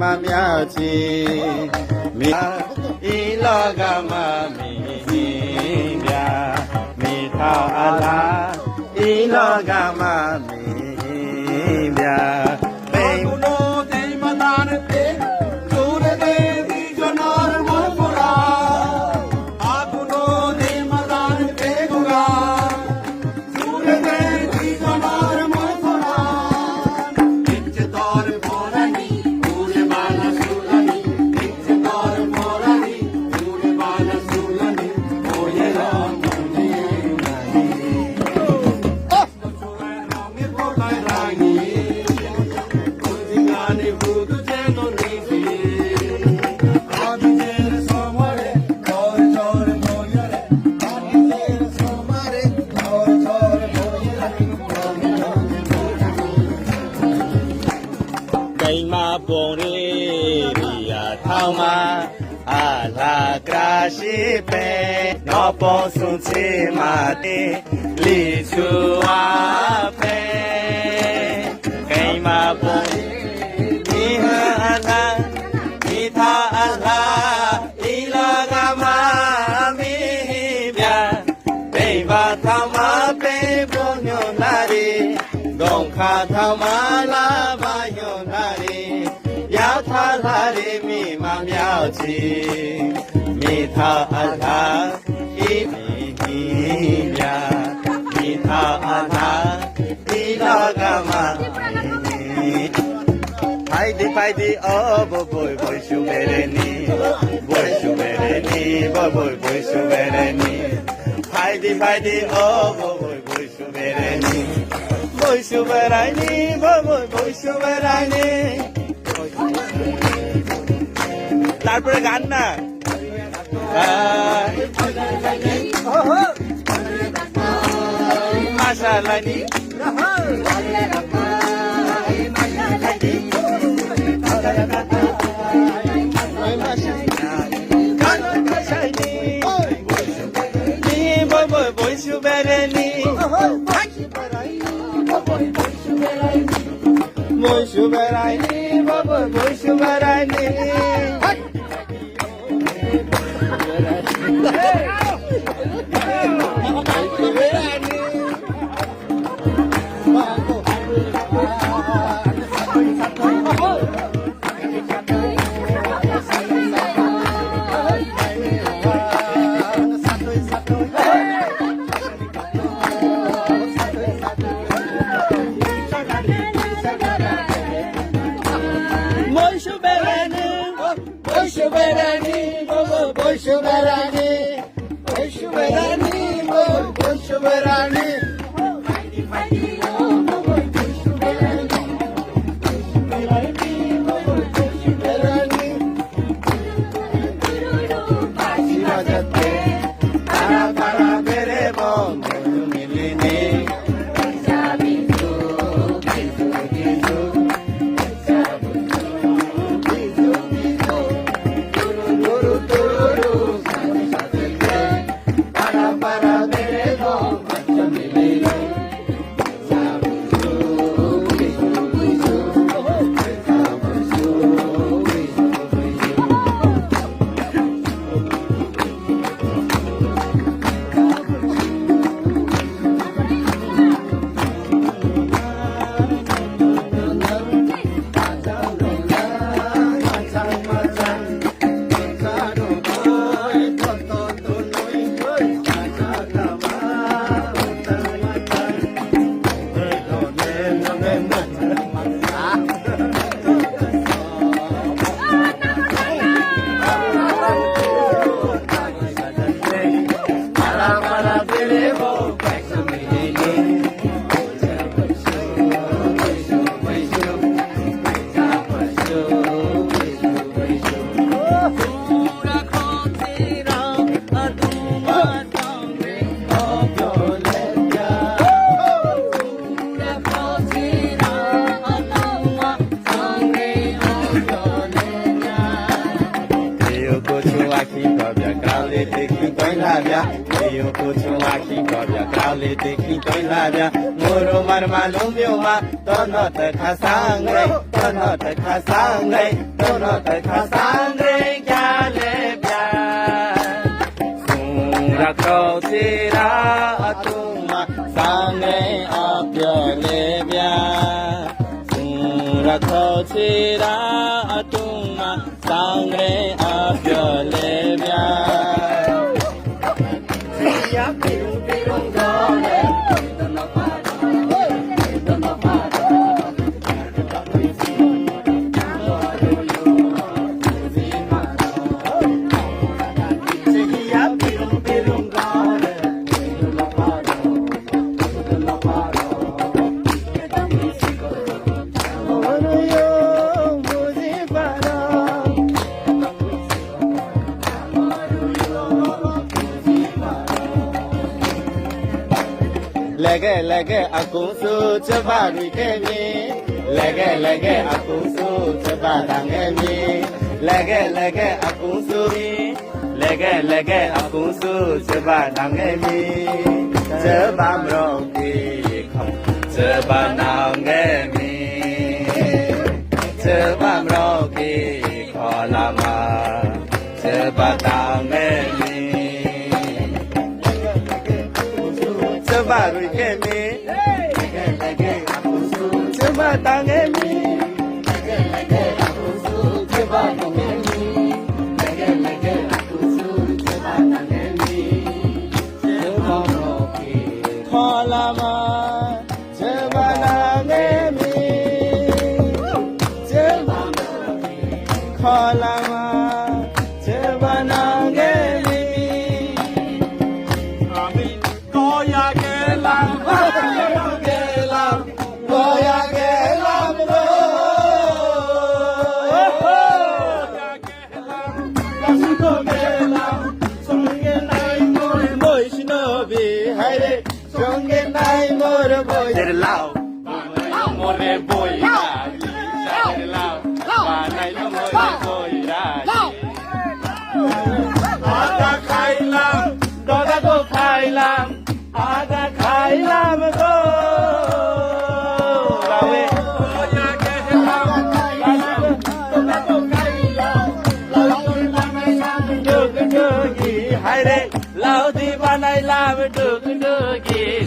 မမြောက်ချီမိဤလောကမှာမိမိပြမိထောက်အလားဤလောကမှာ ပဲတော့ပေါ်ဆုံချေမာတေလီချူအားပဲကိမပုံဒီဟာအလားဒီသာအလားဤလာကမမီဗျာဒိဗာသမာပေပုံညွန်လာရီဂုံခါသမာလာဘာယွန်လာရီယာသာလာရီမိမမြောက်ချီမိသာအလား পাইদি পাইদি of বই বৈশু বেরেনি বৈশু বেরেনি বই Baishu বেরেনি পাইদি পাইদি of বই বৈশু বেরেনি বৈশু বেরাইনি বই বৈশু বেরাইনি তারপরে গান না? মাশাআল্লাহ নি ni boy boy boy shubereni boy လာဗျရေယိုကိုချုံလာခိတော်ဗျကောင်းလေးသိခိတွိုင်းလာဗျမိုးရောမရမလုံးမျိုးမှာတောနောတခါဆောင်ငိတောနောတခါဆောင်ငိတောနောတခါဆောင်ငိကြလေဗျရကောစီရာအထုမဆောင်ငိအပြော်လေဗျရကောစီရာ လက်ကဲလက်ကဲအကုံးစုချက်ပါရီခဲ့မြေလက်ကဲလက်ကဲအကုံးစုချက်ပါတန်ခဲ့မြေလက်ကဲလက်ကဲအကုံးစုလက်ကဲလက်ကဲအကုံးစုချက်ပါတန်ခဲ့မြေချက်ပါမရောကေခေါချက်ပါနောင်ခဲ့မြေချက်ပါမရောကေခေါ်လာမချက်ပါတောင်းခဲ့ baro ikeme. Tẹ́gbẹ̀lẹ́gẹ̀ àkóso tí ó máa.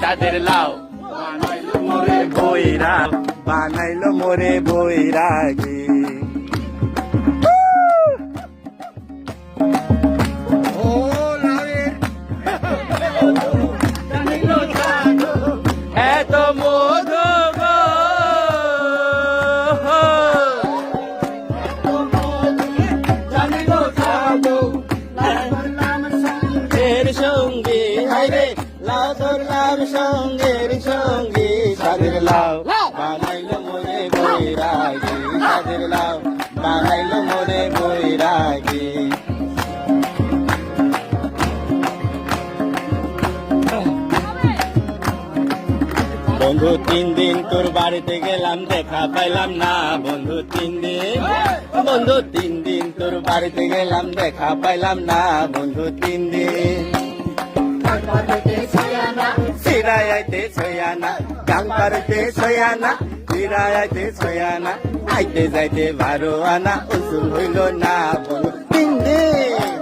সাদের লাউ বানাইলো মোরে বইরা বানাইলো মোরে বইরা কি এত মধু গো। এর সঙ্গে লাউ ধরলাম সঙ্গের সঙ্গে সাদের লাউ বানাইলো মোরে বৈরাগী। সাদের লাউ বানাইলো মোরে বৈরাগী। বন্ধু তিন দিন তোর বাড়িতে গেলাম দেখা পাইলাম না। বন্ধু তিন দিন বন্ধু তিন দিন তোর বাড়িতে গেলাম দেখা পাইলাম না। বন্ধু তিন দিন। সিরাইতে ছয়ানা গাং পারতে ছয়ানা সিরাইতে ছয়ানা আইতে যাইতে ভারো আনা উসুল হইল না বলো তিন দিন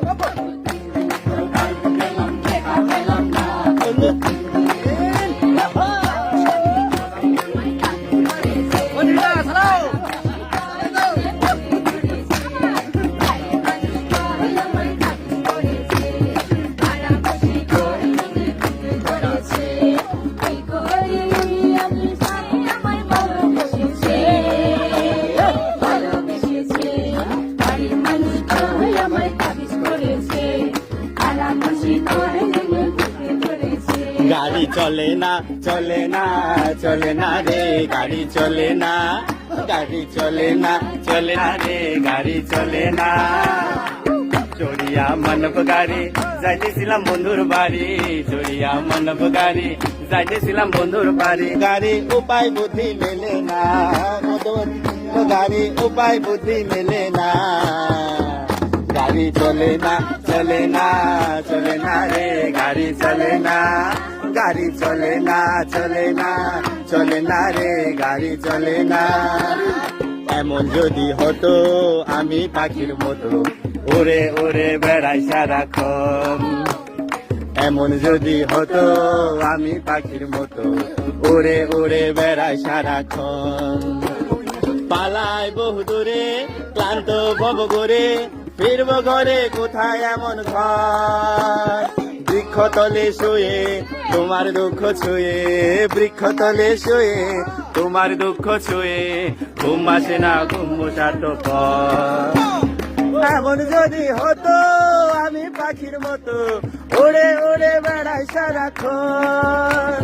চলে না চলে না রে, গাড়ি চলে না, গাড়ি চলে না চলে না রে, গাড়ি চলে না। চড়িয়া মানব গাড়ি, যাইতেছিলাম বন্ধুর বাড়ি। চড়িয়া মানব গাড়ি, যাইতেছিলাম বন্ধুর বাড়ি। গাড়ি উপায় বুদ্ধি মেলে না গাড়ি উপায় বুদ্ধি মেলে না। গাড়ি চলে না চলে না চলে না রে, গাড়ি চলে না। গাড়ি চলে না চলে না চলে না রে, গাড়ি চলে না। এমন যদি হতো, আমি পাখির মতো ওরে ওরে বেড়াই সারাক্ষণ। এমন যদি হতো, আমি পাখির মতো ওরে ওরে বেড়াই সারাক্ষণ। পালায় বহু দূরে, ক্লান্ত ভব করে, ফিরব ঘরে কোথায় এমন ঘর? বৃক্ষতলে শুয়ে তোমার দুঃখ ছুঁয়ে বৃক্ষতলে শুয়ে তোমার দুঃখ ছুঁয়ে ঘুম আসে না ঘুম বসাত এমন যদি হতো আমি পাখির মতো ওড়ে ওড়ে বেড়াই সারাক্ষণ।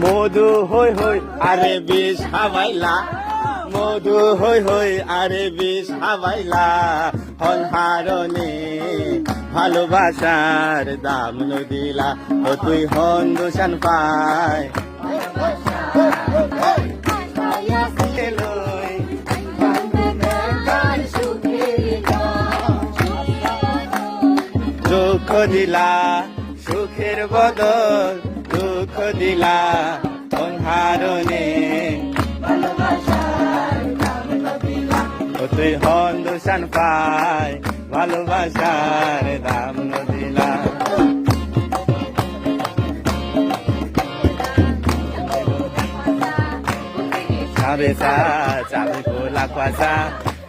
মধু হই হই আরে বিষ হাওয়াইলা মধু হৈ হৈ আরে বিষ হাওয়াইলা হল হারনে ভালোবাসার দাম নদিলা। ও তুই হন দোষান পায় দুঃখ দিলা সুখের বদল দুঃখ দিলা। অন্ধারণে তুই হন দোষান পায় ভালোবাসার দাম নদিলা Cabeza, sabe por la cuasa,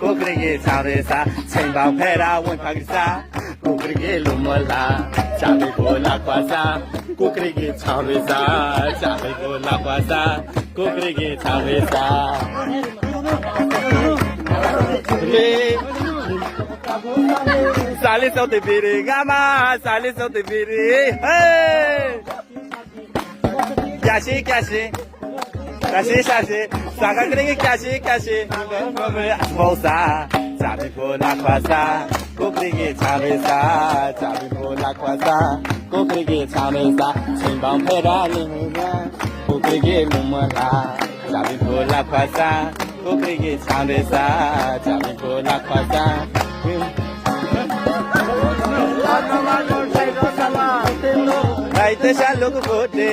cucrigue cabeza, sem balpera, un pagsa, cucrigue lumola, sabe por la cuasa, cucrigue cabeza, sabe por la cuasa, cucrigue cabeza. Sale sote bere, gama, sale sote bere. Kashi, kashi. Kashi, kashi. Saka krenge kashi, kashi. Bolsa, sabi po na kwasa. Kukrenge chamesa, sabi po na kwasa. Kukrenge chamesa, simbang pera limuna. Kukrenge mumala, sabi po na kwasa. Cucrigue cabeza, sabe por la quasa. রাইতে শালুক ফোটে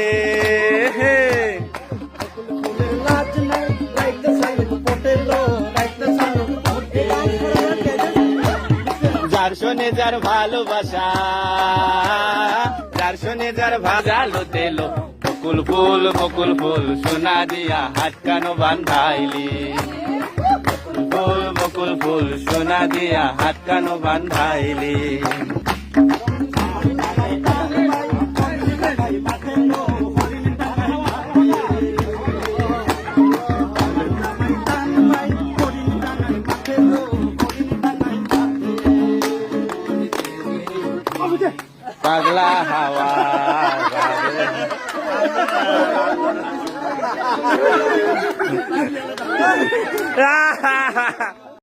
যার শোনে যার ভালোবাসা যার শোনে যার ভাজালো তেলো বকুল ফুল বকুল ফুল, সোনা দিয়া হাত কানো বান্ধাইলি? ফুল বকুল ফুল, সোনা দিয়া হাত কানো বান্ধাইলি?